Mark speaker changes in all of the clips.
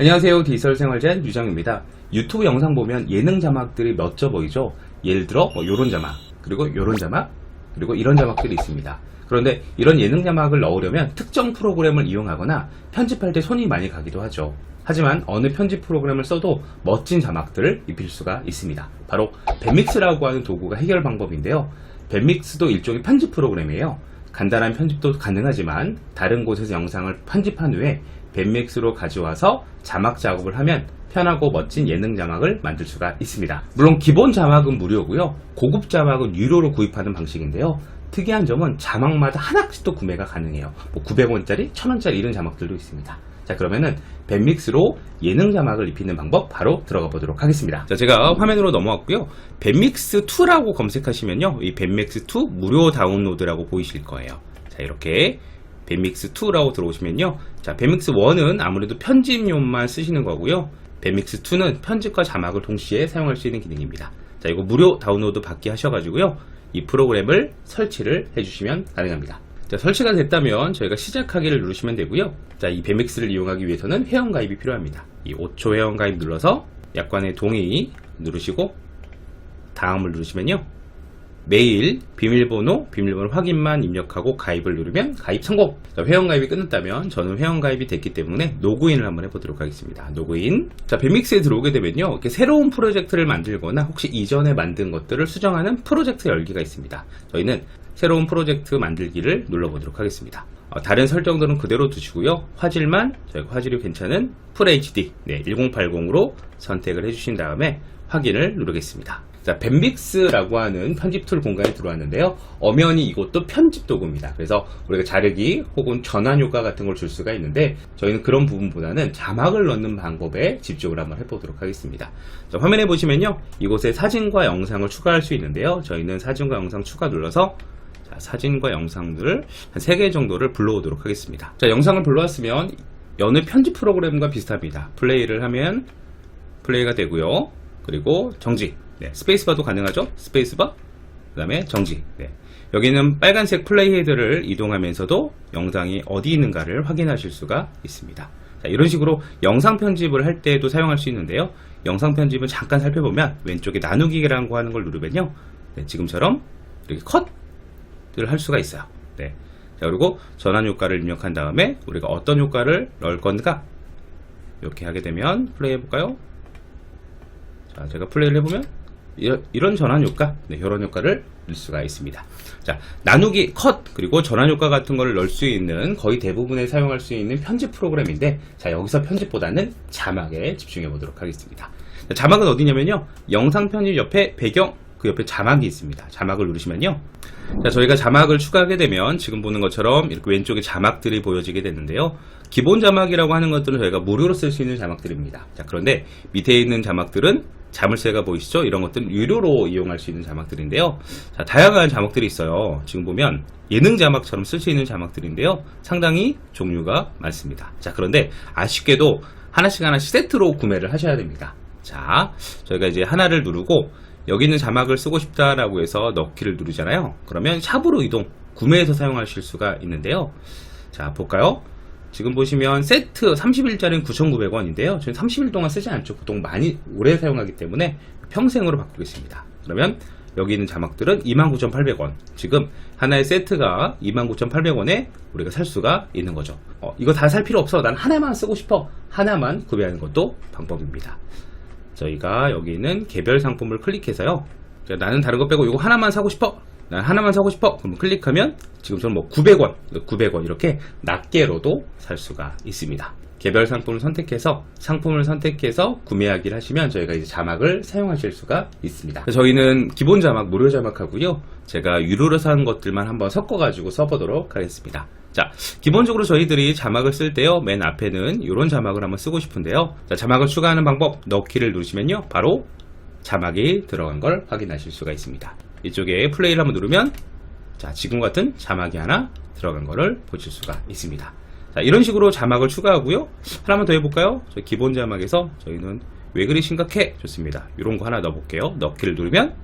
Speaker 1: 안녕하세요. 디지털 생활젠 유정입니다. 유튜브 영상 보면 예능 자막들이 멋져 보이죠? 예를 들어 뭐 요런 자막, 그리고 요런 자막, 그리고 이런 자막들이 있습니다. 그런데 이런 예능 자막을 넣으려면 특정 프로그램을 이용하거나 편집할 때 손이 많이 가기도 하죠. 하지만 어느 편집 프로그램을 써도 멋진 자막들을 입힐 수가 있습니다. 바로 밴믹스라고 하는 도구가 해결 방법인데요. 밴믹스도 일종의 편집 프로그램이에요. 간단한 편집도 가능하지만 다른 곳에서 영상을 편집한 후에 밴믹스로 가져와서 자막 작업을 하면 편하고 멋진 예능 자막을 만들 수가 있습니다. 물론 기본 자막은 무료고요. 고급 자막은 유료로 구입하는 방식인데요. 특이한 점은 자막마다 하나씩 또 구매가 가능해요. 뭐 900원짜리, 1000원짜리 이런 자막들도 있습니다. 자 그러면은 밴믹스로 예능 자막을 입히는 방법 바로 들어가 보도록 하겠습니다. 자 제가 화면으로 넘어왔고요. 밴믹스 2라고 검색하시면요. 이 밴믹스 2 무료 다운로드라고 보이실 거예요. 자 이렇게 밴믹스 2라고 들어오시면요. 자 밴믹스 1은 아무래도 편집용만 쓰시는 거고요. 밴믹스 2는 편집과 자막을 동시에 사용할 수 있는 기능입니다. 자 이거 무료 다운로드 받기 하셔가지고요. 이 프로그램을 설치를 해주시면 가능합니다. 자, 설치가 됐다면 저희가 시작하기를 누르시면 되고요. 자, 이 밴믹스를 이용하기 위해서는 회원가입이 필요합니다. 이 5초 회원가입 눌러서 약관의 동의 누르시고 다음을 누르시면요. 메일, 비밀번호, 비밀번호 확인만 입력하고 가입을 누르면 가입 성공! 자, 회원가입이 끝났다면 저는 회원가입이 됐기 때문에 로그인을 한번 해보도록 하겠습니다. 로그인. 자, 밴믹스에 들어오게 되면요. 이렇게 새로운 프로젝트를 만들거나 혹시 이전에 만든 것들을 수정하는 프로젝트 열기가 있습니다. 저희는 새로운 프로젝트 만들기를 눌러보도록 하겠습니다. 어, 다른 설정들은 그대로 두시고요. 화질만 저희가 화질이 괜찮은 FHD 네, 1080으로 선택을 해주신 다음에 확인을 누르겠습니다. 자, 밴믹스라고 하는 편집 툴 공간에 들어왔는데요. 엄연히 이것도 편집 도구입니다. 그래서 우리가 자르기 혹은 전환 효과 같은 걸 줄 수가 있는데 저희는 그런 부분보다는 자막을 넣는 방법에 집중을 한번 해보도록 하겠습니다. 자, 화면에 보시면요. 이곳에 사진과 영상을 추가할 수 있는데요. 저희는 사진과 영상 추가 눌러서 자, 사진과 영상들을 한 3개 정도를 불러오도록 하겠습니다. 자, 영상을 불러왔으면 여느 편집 프로그램과 비슷합니다. 플레이를 하면 플레이가 되고요. 그리고 정지. 네, 스페이스바도 가능하죠? 스페이스바. 그 다음에 정지. 네. 여기는 빨간색 플레이 헤드를 이동하면서도 영상이 어디 있는가를 확인하실 수가 있습니다. 자, 이런 식으로 영상 편집을 할 때도 사용할 수 있는데요. 영상 편집을 잠깐 살펴보면 왼쪽에 나누기라고 하는 걸 누르면요. 네, 지금처럼 이렇게 컷을 할 수가 있어요. 네. 자, 그리고 전환 효과를 입력한 다음에 우리가 어떤 효과를 넣을 건가? 이렇게 하게 되면 플레이 해볼까요? 자, 제가 플레이를 해보면 이런, 전환 효과, 네, 이런 효과를 넣을 수가 있습니다. 자, 나누기, 컷, 그리고 전환 효과 같은 거를 넣을 수 있는 거의 대부분에 사용할 수 있는 편집 프로그램인데, 자, 여기서 편집보다는 자막에 집중해 보도록 하겠습니다. 자, 자막은 어디냐면요, 영상 편집 옆에 배경, 그 옆에 자막이 있습니다. 자막을 누르시면요. 자, 저희가 자막을 추가하게 되면 지금 보는 것처럼 이렇게 왼쪽에 자막들이 보여지게 되는데요. 기본 자막이라고 하는 것들은 저희가 무료로 쓸 수 있는 자막들입니다. 자, 그런데 밑에 있는 자막들은 자물쇠가 보이시죠? 이런 것들은 유료로 이용할 수 있는 자막들인데요. 자, 다양한 자막들이 있어요. 지금 보면 예능 자막처럼 쓸 수 있는 자막들인데요. 상당히 종류가 많습니다. 자, 그런데 아쉽게도 하나씩 하나씩 세트로 구매를 하셔야 됩니다. 자, 저희가 이제 하나를 누르고 여기 있는 자막을 쓰고 싶다라고 해서 넣기를 누르잖아요. 그러면 샵으로 이동, 구매해서 사용하실 수가 있는데요. 자, 볼까요? 지금 보시면 세트 30일짜리는 9,900원인데요. 저는 30일 동안 쓰지 않죠. 보통 많이 오래 사용하기 때문에 평생으로 바꾸겠습니다. 그러면 여기 있는 자막들은 29,800원. 지금 하나의 세트가 29,800원에 우리가 살 수가 있는 거죠. 어, 이거 다 살 필요 없어. 난 하나만 쓰고 싶어. 하나만 구매하는 것도 방법입니다. 저희가 여기 있는 개별 상품을 클릭해서요. 자, 나는 다른 거 빼고 이거 하나만 사고 싶어. 난 하나만 사고 싶어. 그럼 클릭하면 지금처럼 뭐 900원, 900원 이렇게 낱개로도 살 수가 있습니다. 개별 상품을 선택해서 상품을 선택해서 구매하기를 하시면 저희가 이제 자막을 사용하실 수가 있습니다. 저희는 기본 자막 무료 자막하고요. 제가 유료로 산 것들만 한번 섞어가지고 써보도록 하겠습니다. 자, 기본적으로 저희들이 자막을 쓸 때요, 맨 앞에는 이런 자막을 한번 쓰고 싶은데요. 자, 자막을 추가하는 방법, 넣기를 누르시면요, 바로 자막이 들어간 걸 확인하실 수가 있습니다. 이쪽에 플레이를 한번 누르면, 자, 지금 같은 자막이 하나 들어간 거를 보실 수가 있습니다. 자, 이런 식으로 자막을 추가하고요. 하나만 더 해볼까요? 저희 기본 자막에서 저희는 왜 그리 심각해? 좋습니다. 이런 거 하나 넣어볼게요. 넣기를 누르면,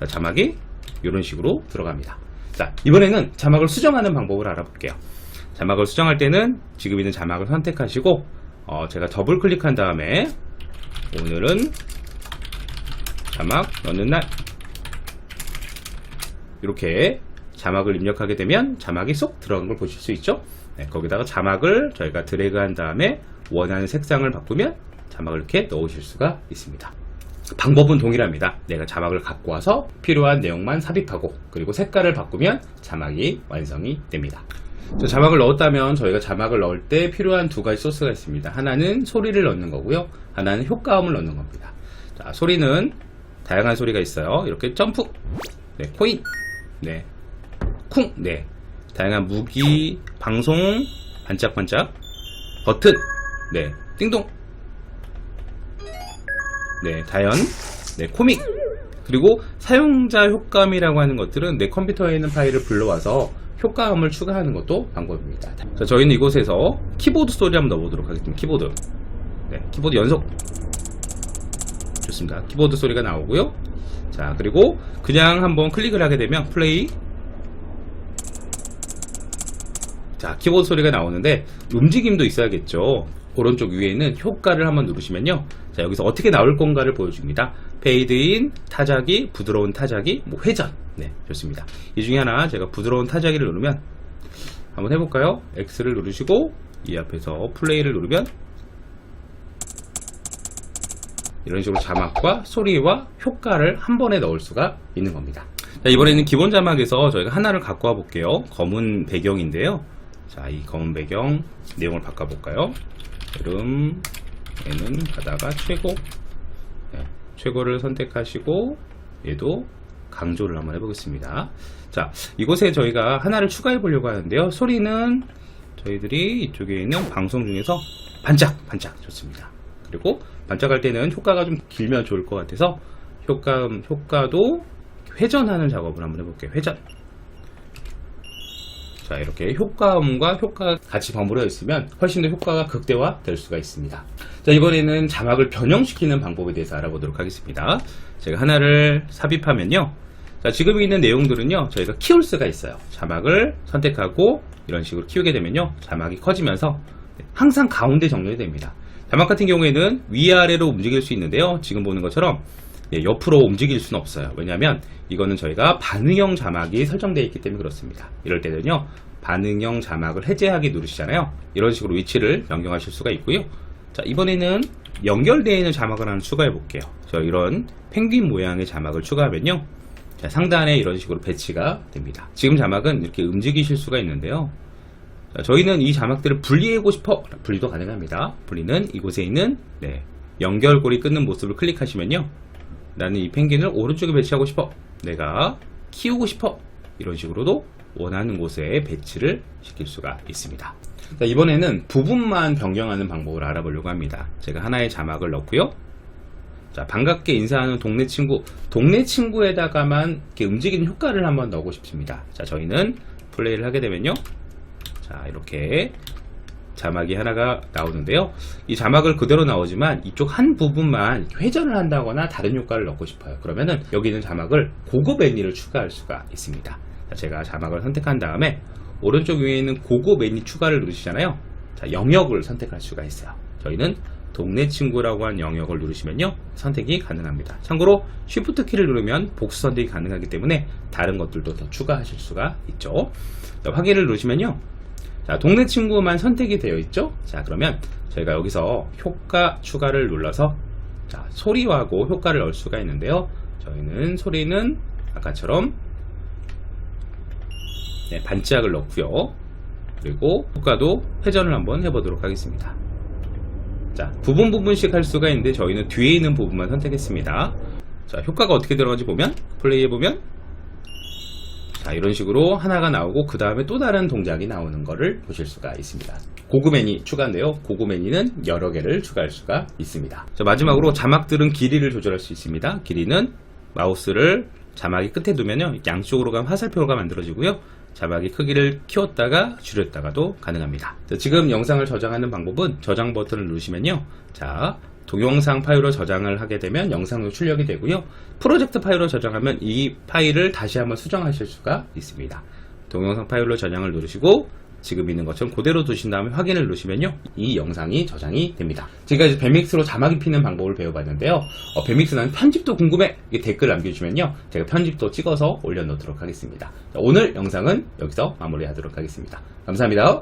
Speaker 1: 자, 자막이 이런 식으로 들어갑니다. 자, 이번에는 자막을 수정하는 방법을 알아볼게요. 자막을 수정할 때는 지금 있는 자막을 선택하시고 어, 제가 더블 클릭한 다음에 오늘은 자막 넣는 날 이렇게 자막을 입력하게 되면 자막이 쏙 들어간 걸 보실 수 있죠? 네, 거기다가 자막을 저희가 드래그한 다음에 원하는 색상을 바꾸면 자막을 이렇게 넣으실 수가 있습니다. 방법은 동일합니다. 내가 자막을 갖고 와서 필요한 내용만 삽입하고 그리고 색깔을 바꾸면 자막이 완성이 됩니다. 자, 자막을 넣었다면 저희가 자막을 넣을 때 필요한 두 가지 소스가 있습니다. 하나는 소리를 넣는 거고요. 하나는 효과음을 넣는 겁니다. 자, 소리는 다양한 소리가 있어요. 이렇게 점프! 네, 코인 네, 쿵, 네. 다양한 무기, 방송, 반짝반짝, 버튼, 네, 띵동, 네, 다연, 네, 코믹, 그리고 사용자 효과음이라고 하는 것들은 내 컴퓨터에 있는 파일을 불러와서 효과음을 추가하는 것도 방법입니다. 자, 저희는 이곳에서 키보드 소리 한번 넣어보도록 하겠습니다. 키보드. 네, 키보드 연속. 좋습니다. 키보드 소리가 나오고요. 자, 그리고 그냥 한번 클릭을 하게 되면 플레이. 자, 키보드 소리가 나오는데 움직임도 있어야겠죠. 오른쪽 위에는 효과를 한번 누르시면요. 자, 여기서 어떻게 나올 건가를 보여줍니다. 페이드인, 타자기, 부드러운 타자기, 뭐 회전. 네, 좋습니다. 이 중에 하나 제가 부드러운 타자기를 누르면 한번 해볼까요? X를 누르시고 이 앞에서 플레이를 누르면 이런 식으로 자막과 소리와 효과를 한 번에 넣을 수가 있는 겁니다. 자, 이번에는 기본 자막에서 저희가 하나를 갖고 와 볼게요. 검은 배경인데요. 자, 이 검은 배경 내용을 바꿔볼까요? 여름, 얘는 바다가 최고. 네, 최고를 선택하시고, 얘도 강조를 한번 해보겠습니다. 자, 이곳에 저희가 하나를 추가해 보려고 하는데요. 소리는 저희들이 이쪽에 있는 방송 중에서 반짝, 반짝 좋습니다. 그리고 반짝할 때는 효과가 좀 길면 좋을 것 같아서 효과, 효과도 회전하는 작업을 한번 해볼게요. 회전. 자, 이렇게 효과음과 효과가 같이 버무려 있으면 훨씬 더 효과가 극대화 될 수가 있습니다. 자, 이번에는 자막을 변형시키는 방법에 대해서 알아보도록 하겠습니다. 제가 하나를 삽입하면요. 자, 지금 있는 내용들은요, 저희가 키울 수가 있어요. 자막을 선택하고 이런 식으로 키우게 되면요, 자막이 커지면서 항상 가운데 정렬이 됩니다. 자막 같은 경우에는 위아래로 움직일 수 있는데요. 지금 보는 것처럼 예, 옆으로 움직일 수는 없어요. 왜냐하면 이거는 저희가 반응형 자막이 설정되어 있기 때문에 그렇습니다. 이럴 때는요. 반응형 자막을 해제하기 누르시잖아요. 이런 식으로 위치를 변경하실 수가 있고요. 자 이번에는 연결되어 있는 자막을 하나 추가해 볼게요. 저 이런 펭귄 모양의 자막을 추가하면요. 자, 상단에 이런 식으로 배치가 됩니다. 지금 자막은 이렇게 움직이실 수가 있는데요. 자, 저희는 이 자막들을 분리하고 싶어 분리도 가능합니다. 분리는 이곳에 있는 네, 연결고리 끊는 모습을 클릭하시면요. 나는 이 펭귄을 오른쪽에 배치하고 싶어. 내가 키우고 싶어. 이런 식으로도 원하는 곳에 배치를 시킬 수가 있습니다. 자, 이번에는 부분만 변경하는 방법을 알아보려고 합니다. 제가 하나의 자막을 넣고요. 자, 반갑게 인사하는 동네 친구, 동네 친구에다가만 이렇게 움직이는 효과를 한번 넣고 싶습니다. 자, 저희는 플레이를 하게 되면요. 자, 이렇게 자막이 하나가 나오는데요. 이 자막을 그대로 나오지만 이쪽 한 부분만 회전을 한다거나 다른 효과를 넣고 싶어요. 그러면은 여기 있는 자막을 고급 애니를 추가할 수가 있습니다. 자, 제가 자막을 선택한 다음에 오른쪽 위에 있는 고급 애니 추가를 누르시잖아요. 자, 영역을 선택할 수가 있어요. 저희는 동네 친구라고 한 영역을 누르시면요. 선택이 가능합니다. 참고로 Shift 키를 누르면 복수 선택이 가능하기 때문에 다른 것들도 더 추가하실 수가 있죠. 자, 확인을 누르시면요. 자, 동네 친구만 선택이 되어 있죠? 자, 그러면 저희가 여기서 효과 추가를 눌러서 자, 소리하고 효과를 넣을 수가 있는데요. 저희는 소리는 아까처럼 네, 반짝을 넣고요. 그리고 효과도 회전을 한번 해보도록 하겠습니다. 자, 부분 부분씩 할 수가 있는데 저희는 뒤에 있는 부분만 선택했습니다. 자, 효과가 어떻게 들어가는지 보면 플레이해 보면 자, 이런 식으로 하나가 나오고 그 다음에 또 다른 동작이 나오는 것을 보실 수가 있습니다. 고급 애니 추가인데요. 고급 애니는 여러 개를 추가할 수가 있습니다. 자, 마지막으로 자막들은 길이를 조절할 수 있습니다. 길이는 마우스를 자막이 끝에 두면요. 양쪽으로 가면 화살표가 만들어지고요. 자막의 크기를 키웠다가 줄였다가도 가능합니다. 자, 지금 영상을 저장하는 방법은 저장 버튼을 누르시면요. 자, 동영상 파일로 저장을 하게 되면 영상도 출력이 되고요. 프로젝트 파일로 저장하면 이 파일을 다시 한번 수정하실 수가 있습니다. 동영상 파일로 저장을 누르시고 지금 있는 것처럼 그대로 두신 다음에 확인을 누르시면요. 이 영상이 저장이 됩니다. 지금까지 뱀믹스로 자막 입히는 방법을 배워봤는데요. 어, 뱀믹스는 편집도 궁금해! 댓글 남겨주시면요. 제가 편집도 찍어서 올려놓도록 하겠습니다. 자, 오늘 영상은 여기서 마무리하도록 하겠습니다. 감사합니다.